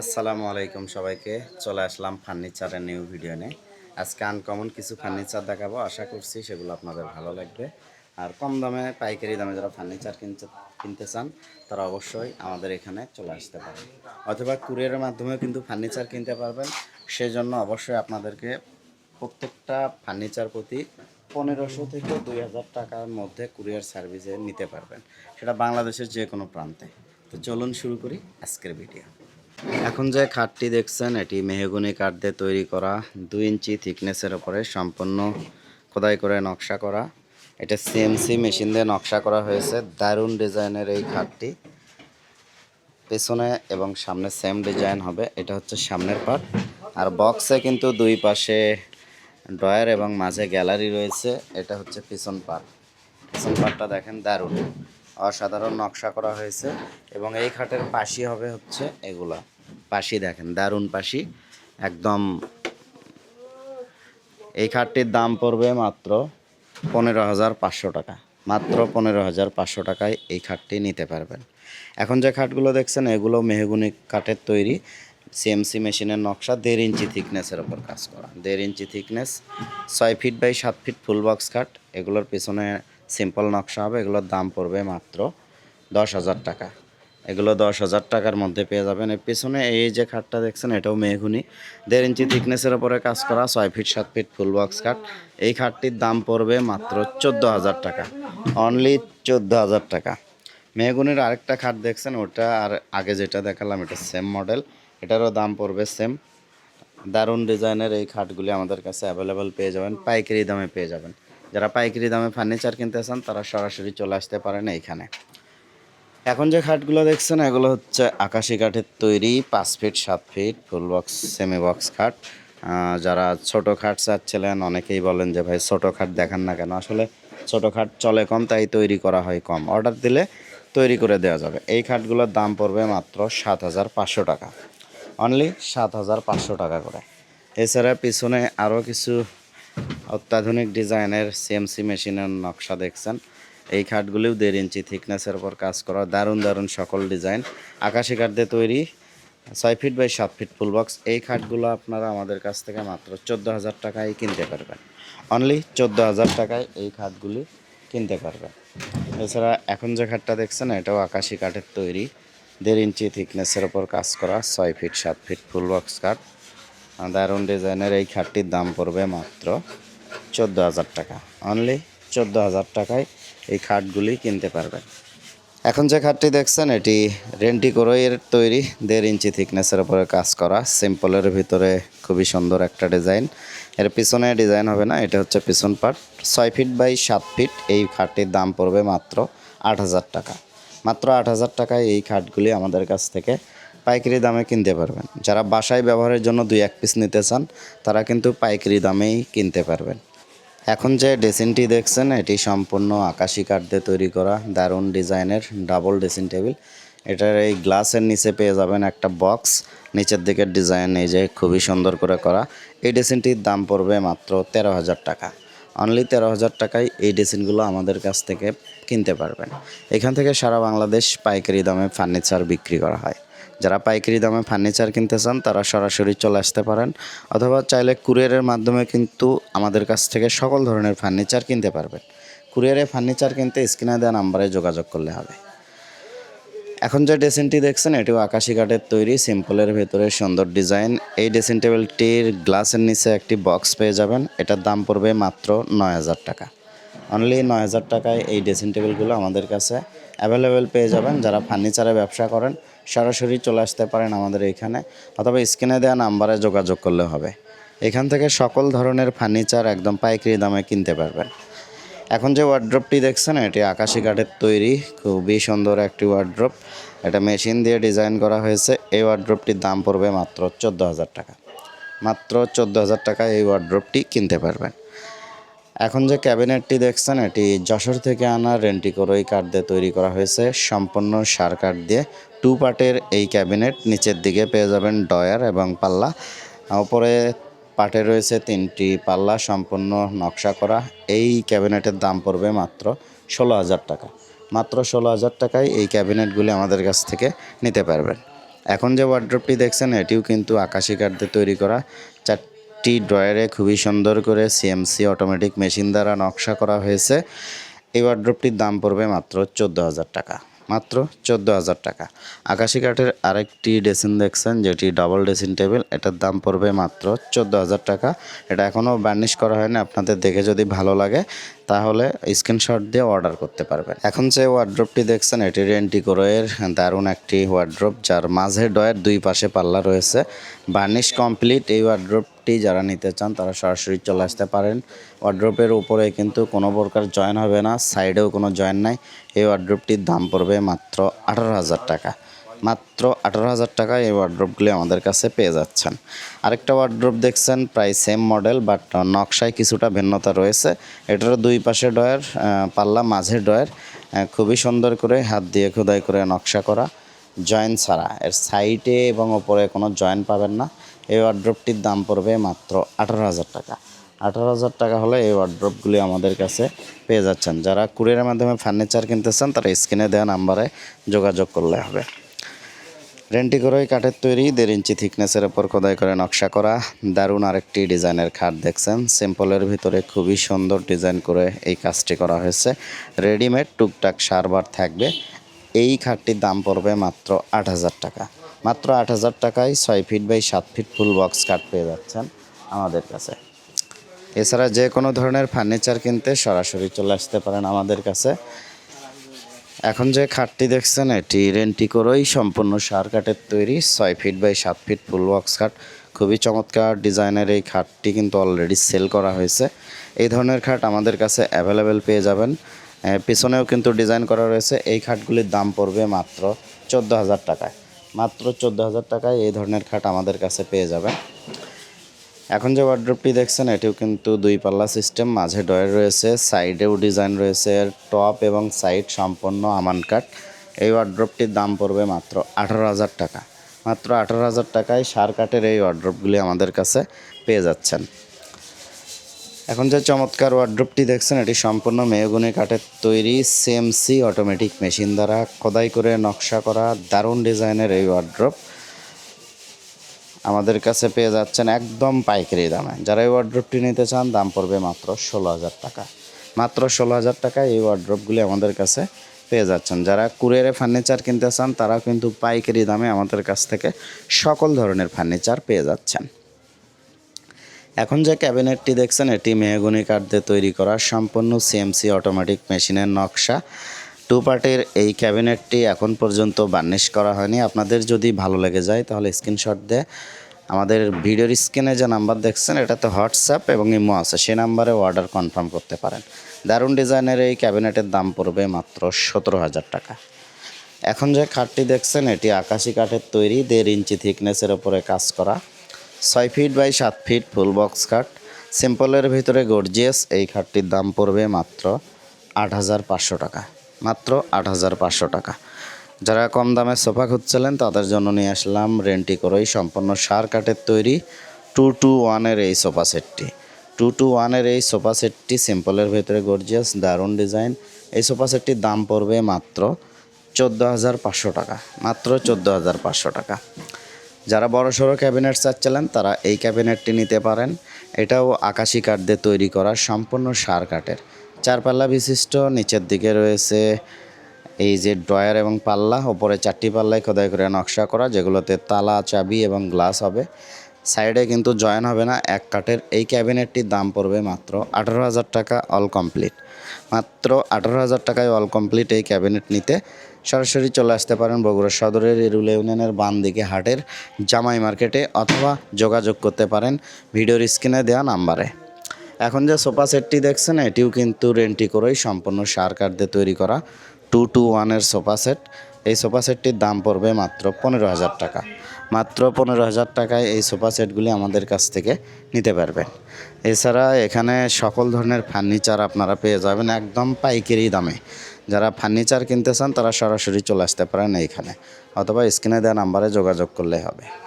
আসসালামু আলাইকুম সবাইকে। চলে আসলাম ফার্নিচারের নিউ ভিডিও নিয়ে। আজকে আনকমন কিছু ফার্নিচার দেখাবো, আশা করছি সেগুলো আপনাদের ভালো লাগবে। আর কম দামে, পাইকারি দামে যারা ফার্নিচার কিনতে কিনতে চান, তারা অবশ্যই আমাদের এখানে চলে আসতে পারেন। অথবা কুরিয়ারের মাধ্যমেও কিন্তু ফার্নিচার কিনতে পারবেন। সেজন্য অবশ্যই আপনাদেরকে প্রত্যেকটা ফার্নিচার প্রতি পনেরোশো থেকে দুই হাজার টাকার মধ্যে কুরিয়ার সার্ভিসে নিতে পারবেন। সেটা বাংলাদেশের যে কোনো প্রান্তে। তো চলুন শুরু করি আজকের ভিডিও এখন যে খাটটি দেখছেন, এটি মেহগুনি কাঠ দিয়ে তৈরি করা। দুই ইঞ্চি থিকনেসের উপরে সম্পূর্ণ খোদাই করে নকশা করা। এটা সিএমসি মেশিন দিয়ে নকশা করা হয়েছে। দারুণ ডিজাইনের এই খাটটি। পেছনে এবং সামনে সেম ডিজাইন হবে। এটা হচ্ছে সামনের পার্ট আর বক্সে কিন্তু দুই পাশে ড্রয়ার এবং মাঝে গ্যালারি রয়েছে। এটা হচ্ছে পিছন পার্ট পিছন পার্টটা দেখেন দারুণ। অসাধারণ নকশা করা হয়েছে। এবং এই খাটের পাশি হবে হচ্ছে এগুলা। পাশি দেখেন, দারুণ পাশি। একদম এই খাটটির দাম পড়বে মাত্র পনেরো হাজার পাঁচশো টাকা। মাত্র পনেরো হাজার পাঁচশো টাকায় এই খাটটি নিতে পারবেন। এখন যে খাটগুলো দেখছেন, এগুলো মেহগুনি কাঠের তৈরি সিএমসি মেশিনের নকশা, দেড় ইঞ্চি থিকনেসের ওপর কাজ করা। দেড় ইঞ্চি থিকনেস, ছয় ফিট বাই সাত ফিট ফুল বক্স খাট, এগুলোর পিছনে সিম্পল নকশা হবে, এগুলোর দাম পড়বে মাত্র দশ হাজার টাকা। এগুলো দশ হাজার টাকার মধ্যে পেয়ে যাবেন। এর পিছনে এই যে খাটটা দেখছেন, এটাও মেহগুনি। দেড় ইঞ্চি থিকনেসের ওপরে কাজ করা, ছয় ফিট সাত ফিট ফুল বক্স খাট। এই খাটটির দাম পড়বে মাত্র চোদ্দ হাজার টাকা। অনলি চোদ্দ হাজার টাকা। মেহগুনির আরেকটা খাট দেখছেন, ওটা আর আগে যেটা দেখালাম, এটা সেম মডেল এটারও দাম পড়বে সেম দারুণ ডিজাইনের এই খাটগুলি আমাদের কাছে অ্যাভেলেবেল পেয়ে যাবেন, পাইকারি দামে পেয়ে যাবেন। যারা পাইকারি দামে ফার্নিচার কিনতে চান, তারা সরাসরি চলে আসতে পারেন এইখানে। এখন যে খাটগুলো দেখছেন, এগুলো হচ্ছে আকাশি কাঠের তৈরি, পাঁচ ফিট, সাত feet full box semi box খাট। যারা ছোট খাট চাচ্ছিলেন, অনেকেই বলেন যে, ভাই, ছোট খাট দেখান না কেন? আসলে ছোট খাট চলে কম, তাই তৈরি করা হয় কম। অর্ডার দিলে তৈরি করে দেওয়া যাবে। এই খাটগুলোর দাম পড়বে মাত্র সাত হাজার পাঁচশো টাকা। অনলি সাত হাজার পাঁচশো টাকা করে। এছাড়া পিছনে আরও কিছু অত্যাধুনিক ডিজাইনের সিএমসি মেশিনের নকশা দেখছেন। এই খাটগুলিও দেড় ইঞ্চি থিকনেসের উপর কাজ করা, দারুণ দারুণ সকল ডিজাইন আকাশি কাঠ দিয়ে তৈরি, ছয় ফিট বাই সাত ফিট ফুল বক্স এই খাটগুলো আপনারা আমাদের কাছ থেকে মাত্র চোদ্দ হাজার টাকায় কিনতে পারবেন। অনলি চোদ্দ হাজার টাকায় এই খাটগুলি কিনতে পারবেন। এছাড়া এখন যে খাটটা দেখছেন, এটাও আকাশি কাঠের তৈরি। দেড় ইঞ্চি থিকনেসের ওপর কাজ করা, ছয় ফিট সাত ফিট ফুল বক্স কাঠ দারুণ ডিজাইনের এই খাটটির দাম পড়বে মাত্র চোদ্দ হাজার টাকা। অনলি চোদ্দ হাজার টাকায় এই খাটগুলি কিনতে পারবেন। এখন যে খাটটি দেখছেন, এটি রেন্টি করইয়ের তৈরি। দেড় ইঞ্চি থিকনেসের উপরে কাজ করা। সিম্পলের ভিতরে খুবই সুন্দর একটা ডিজাইন। এর পিছনে ডিজাইন হবে না, এটা হচ্ছে পিছন পার্ট ছয় ফিট বাই সাত ফিট, এই খাটটির দাম পড়বে মাত্র আট হাজার টাকা। মাত্র আট হাজার টাকায় এই খাটগুলি আমাদের কাছ থেকে পাইকারি দামে কিনতে পারবেন। যারা বাসায় ব্যবহারের জন্য দুই এক পিস নিতে চান, তারা কিন্তু পাইকারি দামেই কিনতে পারবেন। এখন যে ড্রেসিংটি দেখছেন, এটি সম্পূর্ণ আকাশি কাঠ দিয়ে তৈরি করা, দারুণ ডিজাইনের, ডাবল ড্রেসিং টেবিল। এটার এই গ্লাসের নিচে পেয়ে যাবেন একটা বক্স, নিচের দিকের ডিজাইন এই যে খুবই সুন্দর করে করা। এই ড্রেসিংটির দাম পড়বে মাত্র তেরো হাজার টাকা। অনলি তেরো হাজার টাকায় এই ড্রেসিংগুলো আমাদের কাছ থেকে কিনতে পারবেন। এখান থেকে সারা বাংলাদেশ পাইকারি দামে ফার্নিচার বিক্রি করা হয়। যারা পাইকারি দামে ফার্নিচার কিনতে চান, তারা সরাসরি চলে আসতে পারেন। অথবা চাইলে কুরিয়ারের মাধ্যমে কিন্তু আমাদের কাছ থেকে সকল ধরনের ফার্নিচার কিনতে পারবেন। কুরিয়ারে ফার্নিচার কিনতে স্ক্রিনে দেওয়া নাম্বারে যোগাযোগ করলে হবে। এখন যে ড্রেসিংটি দেখছেন, এটিও আকাশি কাঠের তৈরি সিম্পলের ভেতরে সুন্দর ডিজাইন এই ড্রেসিং টেবিলটির গ্লাসের নিচে একটি বক্স পেয়ে যাবেন। এটার দাম পড়বে মাত্র নয় হাজার টাকা। অনলি নয় হাজার টাকায় এই ড্রেসিং টেবিলগুলো আমাদের কাছে অ্যাভেলেবেল পেয়ে যাবেন। যারা ফার্নিচারে ব্যবসা করেন সরাসরি চলে আসতে পারেন আমাদের এইখানে অথবা স্ক্রিনে দেওয়া নাম্বারে যোগাযোগ করলে হবে। এখান থেকে সকল ধরনের ফার্নিচার একদম পাইকারি দামে কিনতে পারবেন। এখন যে ওয়ার্ড্রপটি দেখছেন, এটি আকাশি কাঠের তৈরি, খুবই সুন্দর একটি ওয়ার্ড্রপ এটা মেশিন দিয়ে ডিজাইন করা হয়েছে। এই ওয়ার্ড্রপটির দাম পড়বে মাত্র চোদ্দ হাজার টাকা। মাত্র চোদ্দ হাজার টাকায় এই ওয়ার্ড্রপটি কিনতে পারবেন। এখন যে ক্যাবিনেটটি দেখছেন, এটি যশোর থেকে আনা রেন্টি করই কাঠ দিয়ে তৈরি করা হয়েছে। সম্পূর্ণ সার কাঠ দিয়ে টু পার্টের এই ক্যাবিনেট নিচের দিকে পেয়ে যাবেন ডয়ার এবং পাল্লা। ওপরে পাটে রয়েছে তিনটি পাল্লা, সম্পূর্ণ নকশা করা। এই ক্যাবিনেটের দাম পড়বে মাত্র ষোলো হাজার টাকা। মাত্র ষোলো হাজার টাকায় এই ক্যাবিনেটগুলি আমাদের কাছ থেকে নিতে পারবেন। এখন যে ওয়ার্ড্রপটি দেখছেন, এটিও কিন্তু আকাশি কাঠ দিয়ে তৈরি করা। চারটি ড্রয়ারে খুবই সুন্দর করে সিএমসি অটোমেটিক মেশিন দ্বারা নকশা করা হয়েছে। এই ওয়ার্ড্রপটির দাম পড়বে মাত্র চোদ্দ হাজার টাকা। মাত্র চোদ্দ হাজার টাকা। আকাশি কাঠের আরেকটি ড্রেসিং দেখছেন, যেটি ডাবল ড্রেসিং টেবিল এটার দাম পড়বে মাত্র চোদ্দ হাজার টাকা। এটা এখনও বার্নিশ করা হয়নি, আপনাদের দেখে যদি ভালো লাগে, তাহলে স্ক্রিনশট দিয়ে অর্ডার করতে পারবেন। এখন যে ওয়ার্ড্রপটি দেখছেন, এটি রেন্টিকোরোয়ের দারুণ একটি ওয়ার্ড্রপ যার মাঝে ডয়ের দুই পাশে পাল্লা রয়েছে। বার্নিশ কমপ্লিট এই ওয়ার্ড্রপটি যারা নিতে চান তারা সরাসরি চলে আসতে পারেন। ওয়ার্ড্রপের উপরে কিন্তু কোনো প্রকার জয়েন হবে না সাইডেও কোনো জয়েন নাই। এই ওয়ার্ড্রপটির দাম পড়বে মাত্র আঠারো হাজার টাকা। মাত্র আঠারো হাজার টাকা এই ওয়ার্ড্রপগুলি আমাদের কাছে পেয়ে যাচ্ছেন। আরেকটা ওয়ার্ড্রপ দেখছেন, প্রায় সেম মডেল বাট নকশায় কিছুটা ভিন্নতা রয়েছে। এটারও দুই পাশে ডয়ের পাল্লা মাঝে ডয়ের খুবই সুন্দর করে হাত দিয়ে খোদাই করে নকশা করা। জয়েন ছাড়া। এর সাইডে এবং ওপরে কোনো জয়েন পাবেন না। এই ওয়ার্ড্রপটির দাম পড়বে মাত্র আঠারো হাজার টাকা। আঠারো হাজার টাকা হলে এই ওয়ার্ড্রপগুলি আমাদের কাছে পেয়ে যাচ্ছেন। যারা কুরিয়ারের মাধ্যমে ফার্নিচার কিনতে চান, তারা স্ক্রিনে দেওয়া নাম্বারে যোগাযোগ করলে হবে। রেন্টি করে কাঠের তৈরি, দেড় ইঞ্চি থিকনেসের ওপর খোদাই করে নকশা করা, দারুণ আরেকটি ডিজাইনের খাট দেখছেন। সিম্পলের ভিতরে খুবই সুন্দর ডিজাইন করে এই কাজটি করা হয়েছে। রেডিমেড টুকটাক সারবার থাকবে। এই খাটটির দাম পড়বে মাত্র আট হাজার টাকা। মাত্র আট হাজার টাকায় ছয় ফিট বাই সাত ফিট ফুল বক্স কাঠ পেয়ে যাচ্ছেন আমাদের কাছে। এছাড়া যে কোনো ধরনের ফার্নিচার কিনতে সরাসরি চলে আসতে পারেন আমাদের কাছে। এখন যে খাটটি দেখছেন, এটি রেন্টি করেই সম্পূর্ণ সার কাঠের তৈরি, ছয় ফিট বাই সাত ফিট ফুল বক্স খাট খুবই চমৎকার ডিজাইনের এই খাটটি কিন্তু অলরেডি সেল করা হয়েছে। এই ধরনের খাট আমাদের কাছে অ্যাভেলেবেল পেয়ে যাবেন। পিছনেও কিন্তু ডিজাইন করা রয়েছে। এই খাটগুলির দাম পড়বে মাত্র চোদ্দ হাজার টাকায়। মাত্র চোদ্দ হাজার টাকায় এই ধরনের খাট আমাদের কাছে পেয়ে যাবেন। এখন যে ওয়ার্ড্রপটি দেখছেন, এটিও কিন্তু দুই পাল্লা সিস্টেম মাঝে ডয়ের রয়েছে সাইডেও ডিজাইন রয়েছে টপ এবং সাইড সম্পন্ন আমান কাট এই ওয়ার্ড্রপটির দাম পড়বে মাত্র আঠারো হাজার টাকা। মাত্র আঠারো হাজার টাকায় সার কাঠের এই ওয়ার্ড্রপগুলি আমাদের কাছে পেয়ে যাচ্ছেন। এখন যে চমৎকার ওয়ার্ড্রপটি দেখছেন, এটি সম্পূর্ণ মেহগুনি কাঠের তৈরি সিএমসি অটোমেটিক মেশিন দ্বারা খোদাই করে নকশা করা দারুণ ডিজাইনের এই ওয়ার্ড্রপ আমাদের কাছে পেয়ে যাচ্ছেন একদম পাইকারি দামে। যারা এই ওয়ার্ড্রপটি নিতে চান, দাম পড়বে মাত্র ষোলো হাজার টাকা। মাত্র ষোলো হাজার টাকায় এই ওয়ার্ড্রপগুলি আমাদের কাছে পেয়ে যাচ্ছেন। যারা কুরিয়ারে ফার্নিচার কিনতে চান, তারাও কিন্তু পাইকারি দামে আমাদের কাছ থেকে সকল ধরনের ফার্নিচার পেয়ে যাচ্ছেন। এখন যে ক্যাবিনেটটি দেখছেন, এটি মেহগুনি কাঠ দিয়ে তৈরি করা সম্পূর্ণ সিএমসি অটোমেটিক মেশিনের নকশা। টু পার্টের এই ক্যাবিনেটটি এখন পর্যন্ত বার্নিশ করা হয়নি। আপনাদের যদি ভালো লেগে যায়, তাহলে স্ক্রিনশট দিয়ে আমাদের ভিডিওর স্ক্রিনে যে নাম্বার দেখছেন, এটাতে হোয়াটসঅ্যাপ এবং ইমো আছে। সেই নাম্বারে অর্ডার কনফার্ম করতে পারেন। দারুণ ডিজাইনের এই ক্যাবিনেটের দাম পড়বে মাত্র সতেরো হাজার টাকা। এখন যে খাটটি দেখছেন, এটি আকাশি কাঠের তৈরি। দেড় ইঞ্চি থিকনেসের ওপরে কাজ করা। ছয় ফিট বাই সাত ফিট ফুল বক্স খাট। সিম্পলের ভিতরে গর্জিয়াস এই খাটটির দাম পড়বে মাত্র আট হাজার পাঁচশো টাকা। মাত্র আট হাজার পাঁচশো টাকা। যারা কম দামে সোফা খুঁজছিলেন, তাদের জন্য নিয়ে আসলাম রেন্টি করেই সম্পূর্ণ সার কাঠের তৈরি টু টু ওয়ানের এই সোফা সেটটি। টু টু ওয়ানের এই সোফা সেটটি সিম্পলের ভিতরে গর্জিয়াস, দারুণ ডিজাইন। এই সোফা সেটটির দাম পড়বে মাত্র চোদ্দ হাজার পাঁচশো টাকা। মাত্র চোদ্দ হাজার পাঁচশো টাকা। যারা বড় সড়ো ক্যাবিনেট চাচ্ছিলেন তারা এই ক্যাবিনেটটি নিতে পারেন। এটাও আকাশি কাঠ দিয়ে তৈরি করা সম্পূর্ণ সার কাঠের। চার পাল্লা বিশিষ্ট, নিচের দিকে রয়েছে এই যে ড্রয়ার এবং পাল্লা, ওপরে চারটি পাল্লায় খোদাই করে নকশা করা, যেগুলোতে তালা, চাবি এবং গ্লাস হবে। সাইডে কিন্তু জয়েন হবে না, এক কাঠের। এই ক্যাবিনেটটির দাম পড়বে মাত্র আঠারো হাজার টাকা, অল কমপ্লিট। মাত্র আঠারো হাজার টাকায় অল কমপ্লিট এই ক্যাবিনেট নিতে সরাসরি চলে আসতে পারেন বগুড়া সদরের এরুল ইউনিয়নের বাম দিকে হাটের জামাই মার্কেটে অথবা যোগাযোগ করতে পারেন। ভিডিওর স্ক্রিনে দেওয়া নাম্বারে এখন যে সোফা সেটটি দেখছেন, এটিও কিন্তু রেন্টি করেই সম্পূর্ণ সার কাঠ দিয়ে তৈরি করা টু টু ওয়ানের সোফা সেট। এই সোফা সেটটির দাম পড়বে মাত্র পনেরো হাজার টাকা। মাত্র পনেরো হাজার টাকায় এই সোফা সেটগুলি আমাদের কাছ থেকে নিতে পারবেন। এছাড়া এখানে সকল ধরনের ফার্নিচার আপনারা পেয়ে যাবেন একদম পাইকারি দামে। যারা ফার্নিচার কিনতে চান তারা সরাসরি চলে আসতে পারেন এইখানে। অথবা স্ক্রিনে দেওয়া নাম্বারে যোগাযোগ করলে হবে।